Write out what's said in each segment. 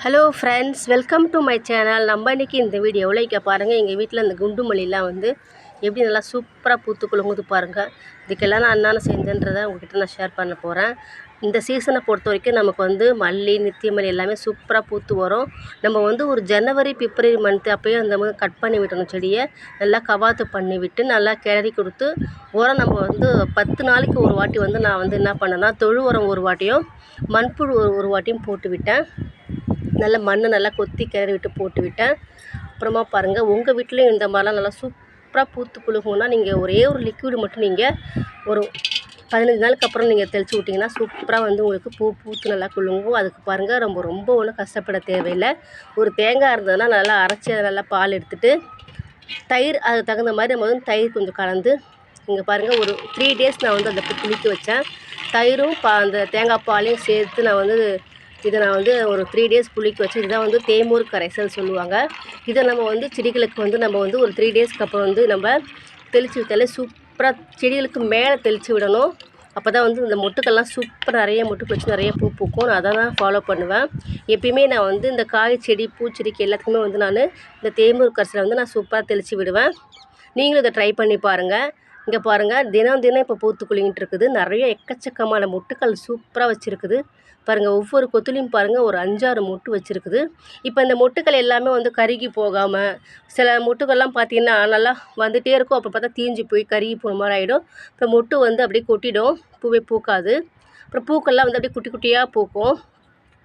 Hello friends welcome to my channel நம்ம இன்றைக்கி இந்த வீடியோவில் இங்கே பாருங்கள் எங்கள் வீட்டில் இந்த குண்டு மல்லிலாம் வந்து எப்படி நல்லா சூப்பராக பூத்து குலுங்குது பாருங்கள் இதுக்கெல்லாம் நான் என்னென்ன செஞ்சேன்றதை உங்ககிட்ட நான் ஷேர் பண்ண போகிறேன் இந்த சீசனை பொறுத்த வரைக்கும் நமக்கு வந்து மல்லி நித்திய மல்லி எல்லாமே சூப்பராக பூத்து வரும். நம்ம வந்து ஒரு ஜனவரி பிப்ரவரி மந்த்து அப்போயே அந்த மாதிரி கட் பண்ணி விட்டணும் செடியை நல்லா கவாத்து பண்ணி விட்டு நல்லா கிளறி கொடுத்து உரம் நம்ம வந்து பத்து நாளைக்கு ஒரு வாட்டி வந்து நான் வந்து என்ன பண்ணேன்னா தொழு உரம் ஒரு வாட்டியும் மண்புழு ஒரு ஒரு வாட்டியும் போட்டு விட்டேன். நல்லா மண்ணை நல்லா கொத்தி கிளறி விட்டு போட்டு விட்டேன். அப்புறமா பாருங்கள் உங்கள் வீட்லேயும் இந்த மாதிரிலாம் நல்லா சூப்பராக பூத்து குழுகுன்னா நீங்கள் ஒரே ஒரு லிக்விடு மட்டும் நீங்கள் ஒரு பதினஞ்சு நாளுக்கு அப்புறம் நீங்கள் தெளித்து விட்டிங்கன்னா சூப்பராக வந்து உங்களுக்கு பூ பூத்து நல்லா குழுங்கும் அதுக்கு பாருங்கள் ரொம்ப ரொம்ப ஒன்றும் கஷ்டப்பட தேவையில்லை. ஒரு தேங்காய் இருந்ததுன்னா நல்லா அரைச்சி அதை நல்லா பால் எடுத்துகிட்டு தயிர் அதுக்கு தகுந்த மாதிரி நம்ம வந்து தயிர் கொஞ்சம் கலந்து இங்கே பாருங்கள் ஒரு த்ரீ டேஸ் நான் வந்து அந்த குளிக்க வச்சேன். தயிரும் பா அந்த தேங்காய் பாலையும் சேர்த்து நான் வந்து இதை நான் வந்து ஒரு த்ரீ டேஸ் புளிக்க வச்சு இதுதான் வந்து தேமூர் கரைசல் சொல்லுவாங்க. இதை நம்ம வந்து செடிகளுக்கு வந்து நம்ம வந்து ஒரு த்ரீ டேஸ்க்கு அப்புறம் வந்து நம்ம தெளித்து விட்டாலே சூப்பராக செடிகளுக்கு மேலே தெளித்து விடணும். அப்போ தான் வந்து இந்த மொட்டுக்கெல்லாம் சூப்பராக நிறைய மொட்டுக்கு வச்சு நிறைய பூ பூக்கும். நான் அதை தான் ஃபாலோ பண்ணுவேன். எப்பயுமே நான் வந்து இந்த காய் செடி பூச்செடிக்கு எல்லாத்துக்குமே வந்து நான் இந்த தேமூர் கரைசலை வந்து நான் சூப்பராக தெளித்து விடுவேன். நீங்களும் இதை ட்ரை பண்ணி பாருங்கள் இங்கே பாருங்கள் தினம் தினம் இப்போ பூத்து குலுங்கிட்டு இருக்குது. நிறைய எக்கச்சக்கமான மொட்டுக்கள் சூப்பராக வச்சுருக்குது. பாருங்கள் ஒவ்வொரு கொத்துலேயும் பாருங்கள் ஒரு அஞ்சாறு மொட்டு வச்சுருக்குது. இப்போ இந்த மொட்டுக்கள் எல்லாமே வந்து கருகி போகாமல் சில மொட்டுக்கள்லாம் பார்த்திங்கன்னா நல்லா வந்துகிட்டே இருக்கும். அப்போ பார்த்தா தீஞ்சு போய் கருகி போன மாதிரி ஆகிடும் இப்போ மொட்டு வந்து அப்படியே கொட்டிடும் பூவே பூக்காது. அப்புறம் பூக்கள்லாம் வந்து அப்படியே குட்டி குட்டியாக பூக்கும்.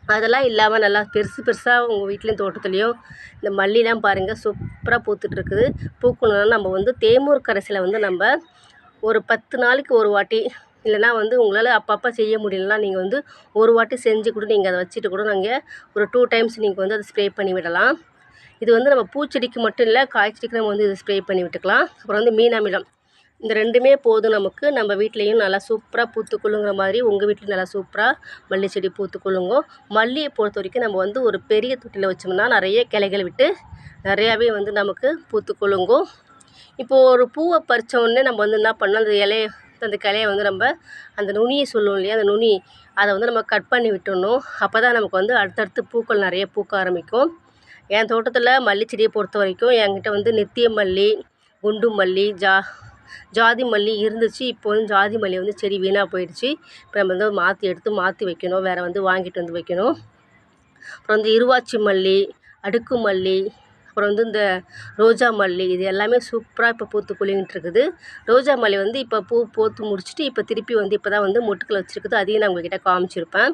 அதெல்லாம் இல்லாமல் நல்லா பெருசு பெருசாக உங்கள் வீட்லேயும் தோட்டத்துலேயும் இந்த மல்லிலாம் பாருங்கள் சூப்பராக பூத்துட்ருக்குது பூக்கணுன்னா நம்ம வந்து தேமூர் கரைசலை வந்து நம்ம ஒரு பத்து நாளைக்கு ஒரு வாட்டி இல்லைனா வந்து உங்களால் அப்பப்போ செய்ய முடியலனா நீங்கள் வந்து ஒரு வாட்டி செஞ்சு கூட நீங்கள் அதை வச்சுட்டு கூட நீங்கள் ஒரு டூ டைம்ஸ் நீங்கள் வந்து அதை ஸ்ப்ரே பண்ணி விடலாம். இது வந்து நம்ம பூச்செடிக்கு மட்டும் இல்லை காய்ச்செடிக்கு நம்ம வந்து இது ஸ்ப்ரே பண்ணி விட்டுக்கலாம். அப்புறம் வந்து மீனாமிலம் இந்த ரெண்டுமே போதும் நமக்கு. நம்ம வீட்லேயும் நல்லா சூப்பராக பூத்து மாதிரி உங்கள் வீட்லேயும் நல்லா சூப்பராக மல்லி செடி பூத்து குலுங்கும் மல்லியை பொறுத்த வரைக்கும் நம்ம வந்து ஒரு பெரிய தொட்டியில் வச்சோம்னா நிறைய கிளைகள் விட்டு நிறையாவே வந்து நமக்கு பூத்து குலுங்கும் இப்போது ஒரு பூவை பறித்த உடனே நம்ம வந்து என்ன பண்ணோம் அந்த இலைய அந்த கிளைய வந்து நம்ம அந்த நுனியை சொல்லுவோம் இல்லையா? அந்த நுனி அதை வந்து நம்ம கட் பண்ணி விட்டுடணும். அப்போ தான் நமக்கு வந்து அடுத்தடுத்து பூக்கள் நிறைய பூக்க ஆரம்பிக்கும். என் தோட்டத்தில் மல்லி செடியை பொறுத்த வரைக்கும் என்கிட்ட வந்து நித்திய மல்லி குண்டு மல்லி ஜா ஜாதி மல்லி இருந்துச்சு. இப்போ வந்து ஜாதி மல்லி வந்து செடி வீணாக போயிடுச்சு. இப்போ நம்ம வந்து மாற்றி எடுத்து மாற்றி வைக்கணும். வேறு வந்து வாங்கிட்டு வந்து வைக்கணும். அப்புறம் வந்து இருவாச்சி மல்லி அடுக்கு மல்லி அப்புறம் வந்து இந்த ரோஜா மல்லி இது எல்லாமே சூப்பராக இப்போ பூத்து குலுங்கிட்டு இருக்குது. ரோஜா மல்லி வந்து இப்போ பூ பூத்து முடிச்சுட்டு இப்போ திருப்பி வந்து இப்போ தான் வந்து மொட்டுக்களை வச்சுருக்குது. அதையும் நான் உங்கள்கிட்ட காமிச்சிருப்பேன்.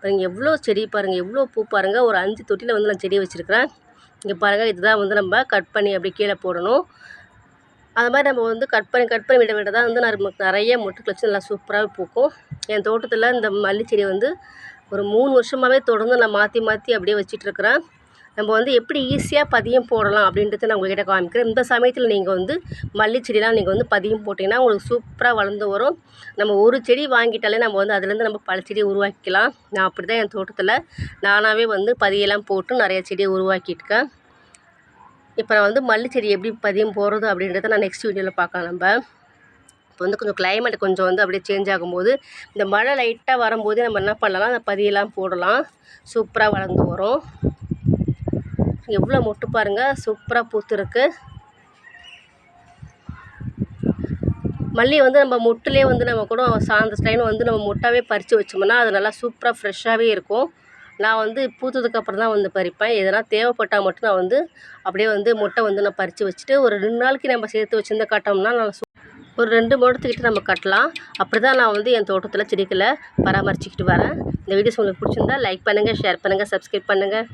பாருங்கள் எவ்வளோ செடி பாருங்கள் எவ்வளோ பூ பாருங்கள் ஒரு அஞ்சு தொட்டியில் வந்து நான் செடி வச்சுருக்கிறேன். இங்கே பாருங்கள் இதுதான் வந்து நம்ம கட் பண்ணி அப்படி கீழே போடணும். அது மாதிரி நம்ம வந்து கட் பண்ணி கட் பண்ணி விட விட தான் வந்து நமக்கு நிறைய மொட்டுக்கள் வச்சு நல்லா சூப்பராகவே பூக்கும். என் தோட்டத்தில் இந்த மல்லி செடி வந்து ஒரு மூணு வருஷமாகவே தொடர்ந்து நான் மாற்றி மாற்றி அப்படியே வச்சிட்ருக்கிறேன் நம்ம வந்து எப்படி ஈஸியாக பதியம் போடலாம் அப்படின்றத நான் உங்கள்கிட்ட காமிக்கிறேன். இந்த சமயத்தில் நீங்கள் வந்து மல்லி செடிலாம் நீங்கள் வந்து பதியம் போட்டிங்கன்னா உங்களுக்கு சூப்பராக வளர்ந்து வரும். நம்ம ஒரு செடி வாங்கிட்டாலே நம்ம வந்து அதுலேருந்து நம்ம பல செடி உருவாக்கிக்கலாம். நான் அப்படி தான் என் தோட்டத்தில் நானாகவே வந்து பதியெல்லாம் போட்டு நிறைய செடியை உருவாக்கியிருக்கேன். இப்போ நான் வந்து மல்லி செடி எப்படி பதியம் போடுறது அப்படின்றத நான் நெக்ஸ்ட் வீடியோவில் பார்க்கலாம் நம்ம. இப்போ வந்து கொஞ்சம் கிளைமேட் கொஞ்சம் வந்து அப்படியே சேஞ்ச் ஆகும்போது இந்த மழை லைட்டாக வரும்போதே நம்ம என்ன பண்ணலாம்? அந்த பதியெல்லாம் போடலாம். சூப்பராக வளர்ந்து வரும். எவ்வளோ மொட்டு பாருங்கள் சூப்பராக பூத்துருக்கு. மல்லி வந்து நம்ம மொட்டுலேயே வந்து நம்ம கூட சாயந்த டைம் வந்து நம்ம மொட்டாகவே பறித்து வச்சோம்னா அது நல்லா சூப்பராக ஃப்ரெஷ்ஷாகவே இருக்கும். நான் வந்து பூத்ததுக்கப்புறம் தான் வந்து பறிப்பேன். எதனா தேவைப்பட்டால் மட்டும் நான் வந்து அப்படியே வந்து மொட்டை வந்து நான் பறித்து வச்சுட்டு ஒரு ரெண்டு நாளைக்கு நம்ம சேர்த்து வச்சுருந்த கட்டோம்னா நல்லா ஒரு ரெண்டு மூடத்துக்கிட்ட நம்ம கட்டலாம். அப்படி தான் நான் வந்து என் தோட்டத்தில் செடிகளை பராமரிச்சுக்கிட்டு வரேன். இந்த வீடியோஸ் உங்களுக்கு பிடிச்சிருந்தா லைக் பண்ணுங்கள் ஷேர் பண்ணுங்கள் சப்ஸ்கிரைப் பண்ணுங்கள்